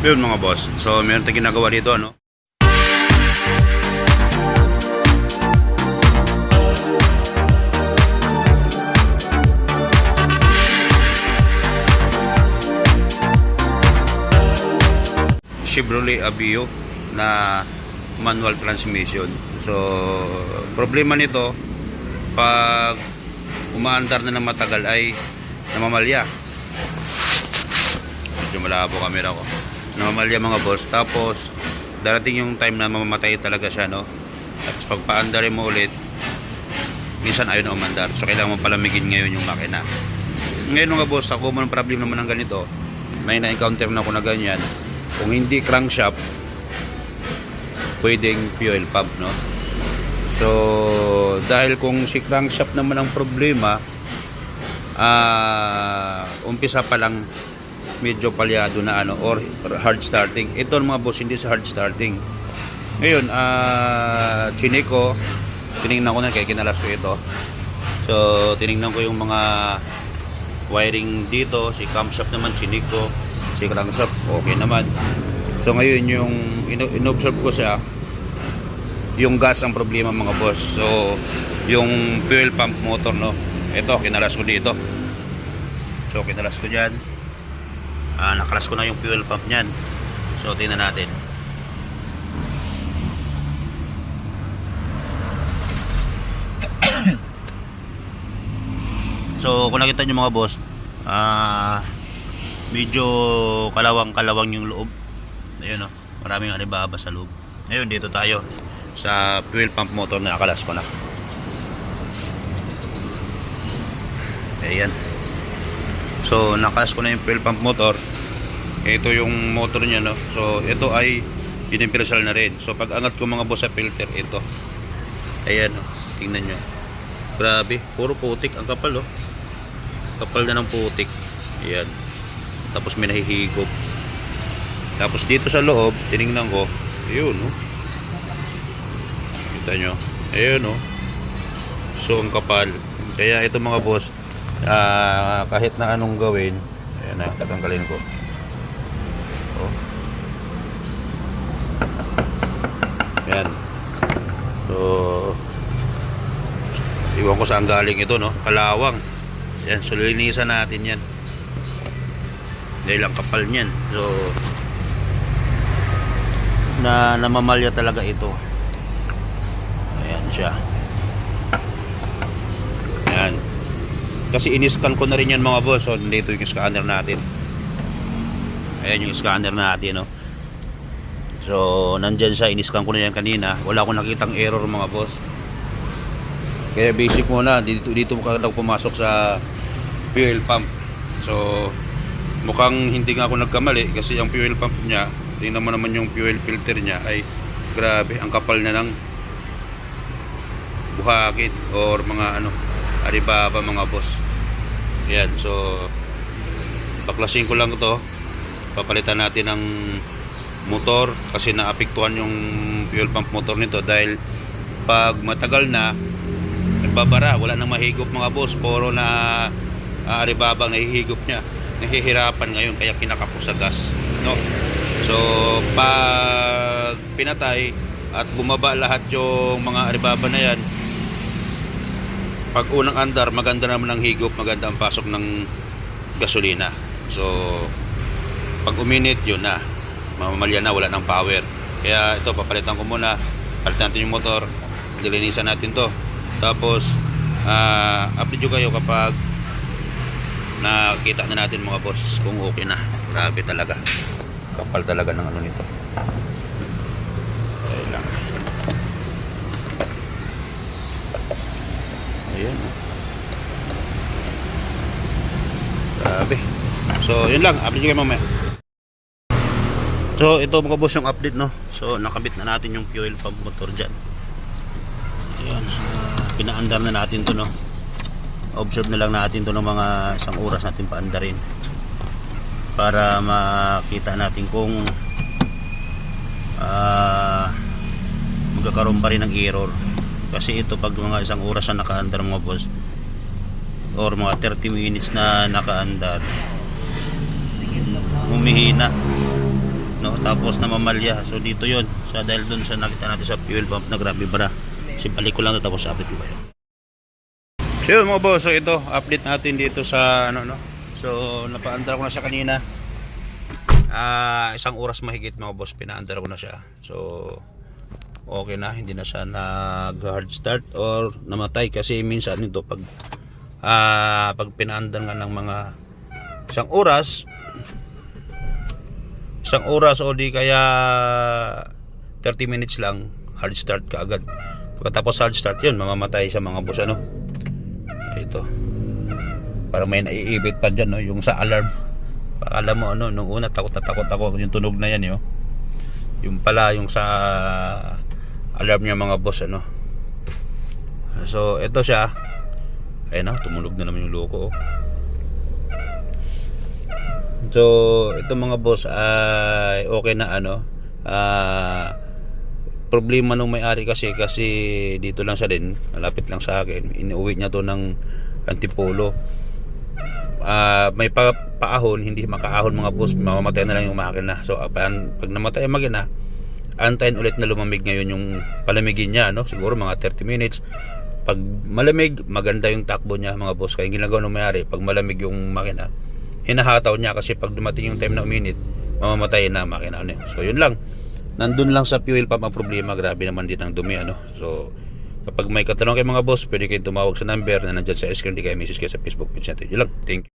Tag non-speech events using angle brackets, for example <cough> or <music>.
Yun mga boss. So meron tayong ginagawa dito ano. Chevrolet Aveo na manual transmission. So, problema nito, pag umaandar na ng matagal ay namamalya. Medyo malabo camera ko. Namamalya mga boss. Tapos, darating yung time na mamamatay talaga siya, no? Tapos pag paandarin mo ulit, minsan ayaw na umandar. So, kailangan mo palamigin ngayon yung makina. Ngayon mga boss, ako mo ng problem naman ng ganito. May na-encounter na ako na ganyan. Kung hindi crankshaft, pwedeng fuel pump, no? So, dahil kung si crankshaft naman ang problema, ah, umpisa pa lang medyo palyado na ano or hard starting. Ito mga boss hindi sa hard starting. Ngayon, ah chinik ko, ko na kaya kinalas ko ito. So, tiningnan ko yung mga wiring dito, si camshaft naman chinik ko, si crankshaft okay naman. So ngayon yung ino- inobserve ko siya yung gas ang problema mga boss. So yung fuel pump motor no. Ito kinalas ko dito. So kinalas ko diyan. Ah, nakalas ko na yung fuel pump niyan. So tingnan natin. <coughs> So kung nakita nyo mga boss, ah medyo kalawang-kalawang yung loob. Ayun oh, maraming alibaba sa loob. Ngayon dito tayo sa fuel pump motor na akalas ko na. Ayan. So nakalas ko na yung fuel pump motor. Ito yung motor niya no. So ito ay universal na rin. So pag angat ko mga boss sa filter ito. Ayan oh, tingnan nyo. Grabe, puro putik ang kapal oh. Kapal na ng putik. Ayan. Tapos may nahihigop. Tapos dito sa loob, tiningnan ko, ayun oh. Kita nyo? Ayun oh. So ang kapal. Kaya ito mga boss, ah, kahit na anong gawin, ayan na, tatanggalin ko. Oh. Ayan. So, iwan ko saan galing ito, no? Kalawang. Yan, so linisan natin yan. Dahil ang kapal niyan. So, na namamalya talaga ito. Ayan siya. Ayan. Kasi iniscan ko na rin yan mga boss. So, dito yung scanner natin. Ayan yung scanner natin, no? So, nandyan siya. Iniscan ko na yan kanina. Wala akong nakitang error mga boss. Kaya basic muna, dito dito ka pumasok sa fuel pump. So mukhang hindi nga ako nagkamali kasi ang fuel pump niya, tingnan mo naman yung fuel filter niya ay grabe, ang kapal na ng buhakit or mga ano, aribaba mga boss. Yan, so baklasin ko lang to. Papalitan natin ng motor kasi naapektuhan yung fuel pump motor nito dahil pag matagal na nagbabara, wala nang mahigop mga boss, puro na uh, aribabang nahihigop niya. Nahihirapan ngayon kaya kinakapos sa gas, no? So, pag pinatay at bumaba lahat yung mga aribaba na yan, pag unang andar, maganda naman ang higop, maganda ang pasok ng gasolina. So, pag uminit, yun na. Mamamalya na, wala ng power. Kaya ito, papalitan ko muna. Palitan natin yung motor. Dilinisan natin to. Tapos, ah update kayo kapag nakita na natin mga boss kung okay na. Grabe talaga. Kapal talaga ng ano nito. Ayan. oh. Grabe. So, yun lang. Update nyo kayo mamaya. So, ito mga boss yung update, no? So, nakabit na natin yung fuel pump motor dyan. Ayan. pinaandar na natin to, no? Observe na lang natin to ng mga isang oras natin paandarin. Para makita natin kung ah magkakaroon pa rin ng error. Kasi ito pag mga isang oras na nakaandar mga boss or mga 30 minutes na nakaandar humihina. No? Tapos namamalya. So dito yon sa dahil doon sa nakita natin sa fuel pump na grabe bara. Balik ko lang to tapos update ko kayo. So yun mga boss. So ito update natin dito sa ano no? So napaandar ko na siya kanina. Ah isang oras mahigit mga boss. Pinaandar ko na siya. So okay na hindi na siya nag hard start or namatay. Kasi minsan nito pag ah pag pinaandar nga ng mga isang oras isang oras o di kaya 30 minutes lang hard start ka agad. Pagkatapos hard start yun mamamatay sa mga boss ano? Ito. Para may naiibit pa dyan no? yung sa alarm. Alam mo ano nung una takot na takot ako. Yung tunog na yan yo yung pala yung sa alarm niya mga boss ano so ito siya ayun na tumunog na naman yung loko oh. So, ito mga boss ay okay na ano. Ah problema nung may-ari kasi kasi dito lang siya din, malapit lang sa akin. Inuwi niya to ng Antipolo. Ah may pa paahon, hindi makaahon mga boss, mamamatay na lang yung makina. So, apan, pag namatay ang makina, antayin ulit na lumamig ngayon yung palamigin niya, no? Siguro mga 30 minutes. Pag malamig, maganda yung takbo niya mga boss. Kaya ginagawa ng may-ari, pag malamig yung makina, hinahataw niya kasi pag dumating yung time na uminit, mamamatay na makina. Ano, yun. so yun lang. Nandun lang sa fuel pump ang problema. Grabe naman din ang dumi. Ano? So, kapag may katanong kay mga boss, pwede kayong tumawag sa number na nandyan sa screen. Di kayo message kayo sa Facebook page natin. Yun lang. Thank you.